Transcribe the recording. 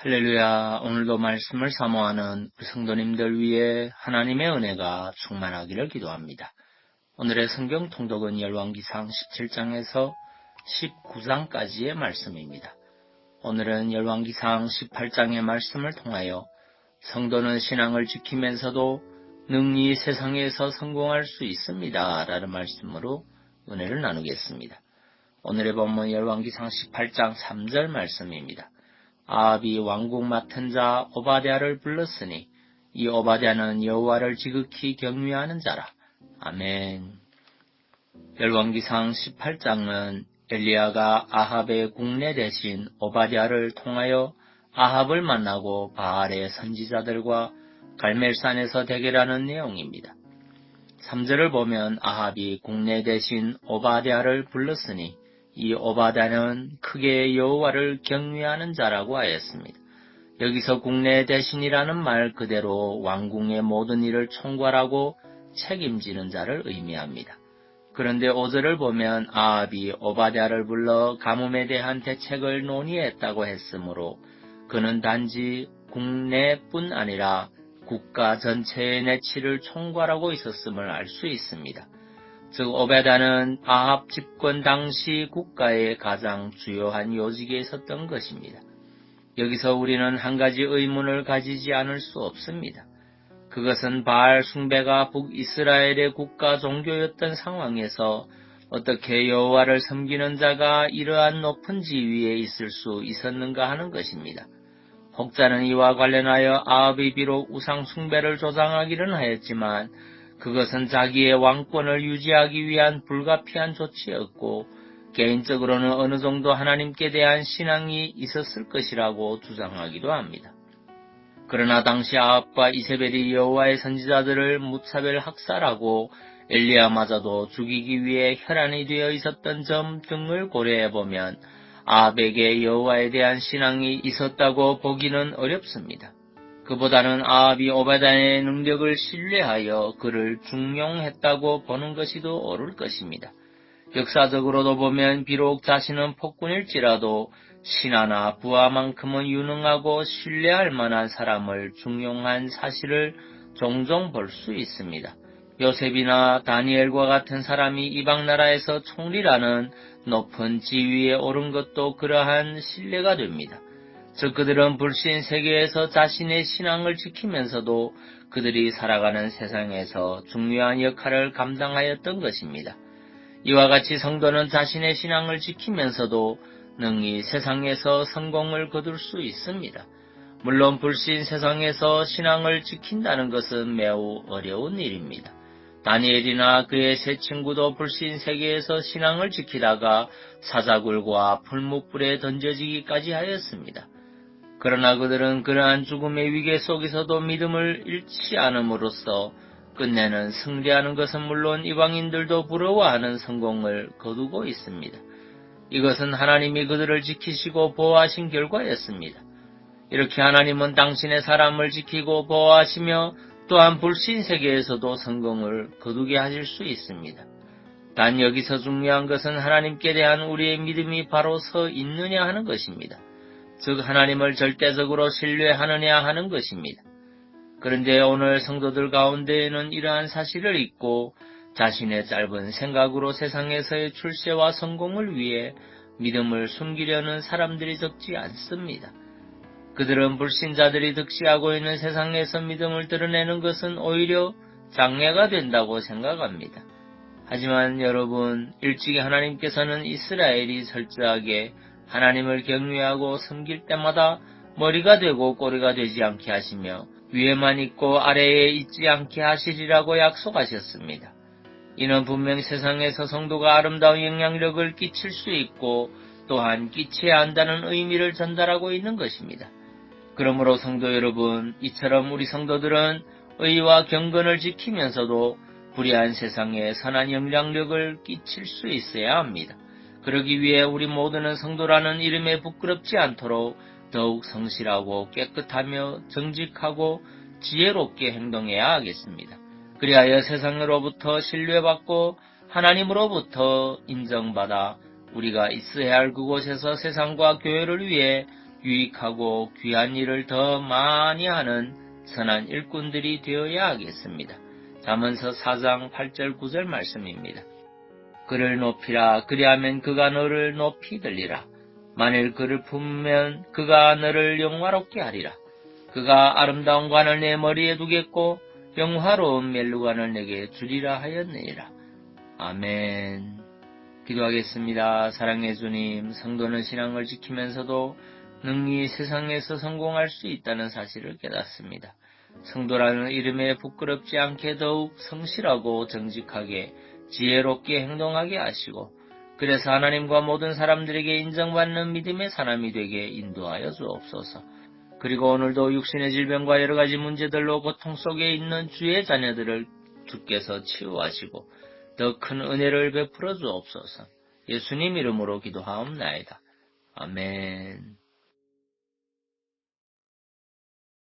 할렐루야. 오늘도 말씀을 사모하는 우리 성도님들 위해 하나님의 은혜가 충만하기를 기도합니다. 오늘의 성경 통독은 열왕기상 17장에서 19장까지의 말씀입니다. 오늘은 열왕기상 18장의 말씀을 통하여 성도는 신앙을 지키면서도 능히 세상에서 성공할 수 있습니다. 라는 말씀으로 은혜를 나누겠습니다. 오늘의 본문 열왕기상 18장 3절 말씀입니다. 아합이 왕국 맡은 자 오바댜를 불렀으니 이 오바댜는 여호와를 지극히 경외하는 자라. 아멘. 열왕기상 18장은 엘리야가 아합의 국내 대신 오바댜를 통하여 아합을 만나고 바알의 선지자들과 갈멜산에서 대결하는 내용입니다. 3절을 보면 아합이 국내 대신 오바댜를 불렀으니 이 오바다는 크게 여호와를 경외하는 자라고 하였습니다. 여기서 국내 대신이라는 말 그대로 왕궁의 모든 일을 총괄하고 책임지는 자를 의미합니다. 그런데 5절을 보면 아합이 오바댜를 불러 가뭄에 대한 대책을 논의했다고 했으므로 그는 단지 국내뿐 아니라 국가 전체의 내치를 총괄하고 있었음을 알 수 있습니다. 즉 오베다는 아합 집권 당시 국가의 가장 주요한 요직에 있었던 것입니다. 여기서 우리는 한 가지 의문을 가지지 않을 수 없습니다. 그것은 바알 숭배가 북이스라엘의 국가 종교였던 상황에서 어떻게 여호와를 섬기는 자가 이러한 높은 지위에 있을 수 있었는가 하는 것입니다. 혹자는 이와 관련하여 아합이 비록 우상 숭배를 조장하기는 하였지만 그것은 자기의 왕권을 유지하기 위한 불가피한 조치였고 개인적으로는 어느 정도 하나님께 대한 신앙이 있었을 것이라고 주장하기도 합니다. 그러나 당시 아합과 이세벨이 여호와의 선지자들을 무차별 학살하고 엘리야마저도 죽이기 위해 혈안이 되어 있었던 점 등을 고려해 보면 아합에게 여호와에 대한 신앙이 있었다고 보기는 어렵습니다. 그보다는 아합이 오바단의 능력을 신뢰하여 그를 중용했다고 보는 것이 더 옳을 것입니다. 역사적으로도 보면 비록 자신은 폭군일지라도 신하나 부하만큼은 유능하고 신뢰할 만한 사람을 중용한 사실을 종종 볼 수 있습니다. 요셉이나 다니엘과 같은 사람이 이방 나라에서 총리라는 높은 지위에 오른 것도 그러한 신뢰가 됩니다. 즉 그들은 불신 세계에서 자신의 신앙을 지키면서도 그들이 살아가는 세상에서 중요한 역할을 감당하였던 것입니다. 이와 같이 성도는 자신의 신앙을 지키면서도 능히 세상에서 성공을 거둘 수 있습니다. 물론 불신 세상에서 신앙을 지킨다는 것은 매우 어려운 일입니다. 다니엘이나 그의 세 친구도 불신 세계에서 신앙을 지키다가 사자굴과 풀무불에 던져지기까지 하였습니다. 그러나 그들은 그러한 죽음의 위계 속에서도 믿음을 잃지 않음으로써 끝내는 승리하는 것은 물론 이방인들도 부러워하는 성공을 거두고 있습니다. 이것은 하나님이 그들을 지키시고 보호하신 결과였습니다. 이렇게 하나님은 당신의 사람을 지키고 보호하시며 또한 불신 세계에서도 성공을 거두게 하실 수 있습니다. 단 여기서 중요한 것은 하나님께 대한 우리의 믿음이 바로 서 있느냐 하는 것입니다. 즉 하나님을 절대적으로 신뢰하느냐 하는 것입니다. 그런데 오늘 성도들 가운데에는 이러한 사실을 잊고 자신의 짧은 생각으로 세상에서의 출세와 성공을 위해 믿음을 숨기려는 사람들이 적지 않습니다. 그들은 불신자들이 득시하고 있는 세상에서 믿음을 드러내는 것은 오히려 장애가 된다고 생각합니다. 하지만 여러분, 일찍이 하나님께서는 이스라엘이 철저하게 하나님을 경외하고 섬길 때마다 머리가 되고 꼬리가 되지 않게 하시며 위에만 있고 아래에 있지 않게 하시리라고 약속하셨습니다. 이는 분명 세상에서 성도가 아름다운 영향력을 끼칠 수 있고 또한 끼쳐야 한다는 의미를 전달하고 있는 것입니다. 그러므로 성도 여러분, 이처럼 우리 성도들은 의와 경건을 지키면서도 불의한 세상에 선한 영향력을 끼칠 수 있어야 합니다. 그러기 위해 우리 모두는 성도라는 이름에 부끄럽지 않도록 더욱 성실하고 깨끗하며 정직하고 지혜롭게 행동해야 하겠습니다. 그리하여 세상으로부터 신뢰받고 하나님으로부터 인정받아 우리가 있어야 할 그곳에서 세상과 교회를 위해 유익하고 귀한 일을 더 많이 하는 선한 일꾼들이 되어야 하겠습니다. 잠언서 4장 8절 9절 말씀입니다. 그를 높이라 그리하면 그가 너를 높이 들리라. 만일 그를 품으면 그가 너를 영화롭게 하리라. 그가 아름다운 관을 내 머리에 두겠고 영화로운 멜루관을 내게 주리라 하였느니라. 아멘. 기도하겠습니다. 사랑해 주님, 성도는 신앙을 지키면서도 능히 세상에서 성공할 수 있다는 사실을 깨닫습니다. 성도라는 이름에 부끄럽지 않게 더욱 성실하고 정직하게 지혜롭게 행동하게 하시고 그래서 하나님과 모든 사람들에게 인정받는 믿음의 사람이 되게 인도하여 주옵소서. 그리고 오늘도 육신의 질병과 여러 가지 문제들로 고통 속에 있는 주의 자녀들을 주께서 치유하시고 더 큰 은혜를 베풀어 주옵소서. 예수님 이름으로 기도하옵나이다. 아멘.